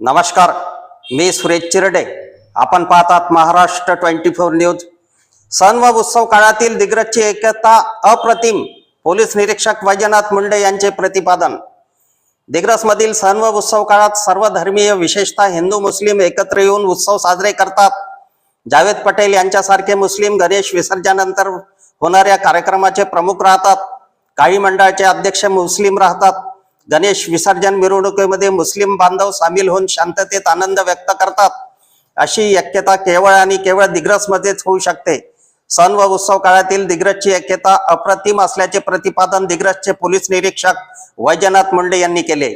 नमस्कार मी सुरेश चिरडे. आपण पाहतात महाराष्ट्र ट्वेंटी फोर न्यूज. सण व उत्सव काळातील दिग्रजची एकता अप्रतिम पोलीस निरीक्षक वैजनाथ मुंडे यांचे प्रतिपादन. दिग्रसमधील सण व उत्सव काळात सर्व धर्मीय विशेषतः हिंदू मुस्लिम एकत्र येऊन उत्सव साजरे करतात. जावेद पटेल यांच्यासारखे मुस्लिम गणेश विसर्जनानंतर होणाऱ्या कार्यक्रमाचे प्रमुख राहतात. काही मंडळाचे अध्यक्ष मुस्लिम राहतात. गणेश विसर्जन मिरवणुकीमध्ये मुस्लिम बांधव सामील होऊन शांततेत आनंद व्यक्त करतात. अशी ऐक्यता केवळ आणि केवळ दिग्रसमध्येच होऊ शकते. सण व उत्सव काळातील दिग्रजची ऐक्यता अप्रतिम असल्याचे प्रतिपादन दिग्रजचे पोलीस निरीक्षक वैजनाथ मुंडे यांनी केले.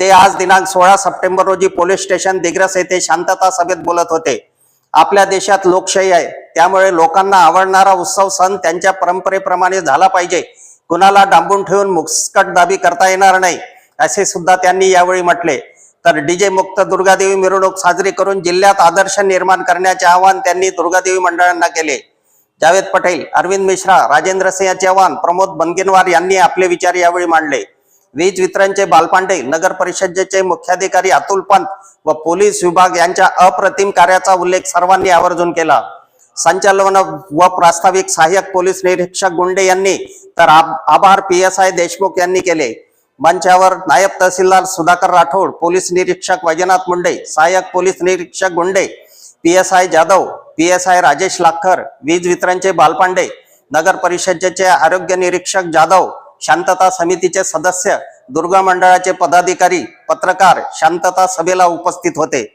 ते आज दिनांक सोळा सप्टेंबर रोजी पोलीस स्टेशन दिग्रस येथे शांतता सभेत बोलत होते. आपल्या देशात लोकशाही आहे. त्यामुळे लोकांना आवडणारा उत्सव सण त्यांच्या परंपरेप्रमाणे झाला पाहिजे. कुणाला डांबून ठेवून मुस्कटदाबी करता येणार नाही असे सुद्धा त्यांनी यावेळी म्हटले. तर डीजे मुक्त दुर्गादेवी मिरवणूक साजरी करून जिल्ह्यात आदर्श निर्माण करण्याचे आवाहन त्यांनी दुर्गादेवी मंडळांना केले. जावेद पटेल अरविंद मिश्रा राजेंद्र सिंह चव्हाण प्रमोद बनगेनवार यांनी आपले विचार यावेळी मांडले. वीज वितरणचे बालपांडे नगर परिषदेचे मुख्याधिकारी अतुल पंत व पोलीस विभाग यांच्या अप्रतिम कार्याचा उल्लेख सर्वांनी आवर्जून केला. संचालन व प्रास्ताविक सहाय्यक पोलीस निरीक्षक गुंडे यांनी तर आब- आभार पी एस आय देशमुख यांनी केले. मंचावर नायब तहसीलदार सुधाकर राठोड पोलीस निरीक्षक वैजनाथ मुंडे सहाय्यक पोलीस निरीक्षक Gunde P S I Jadhav P S I Rajesh Lakhar वीज वितरणचे बालपांडे नगर परिषदेचे आरोग्य निरीक्षक जाधव शांतता समितीचे सदस्य दुर्गा मंडळाचे पदाधिकारी पत्रकार शांतता सभेला उपस्थित होते.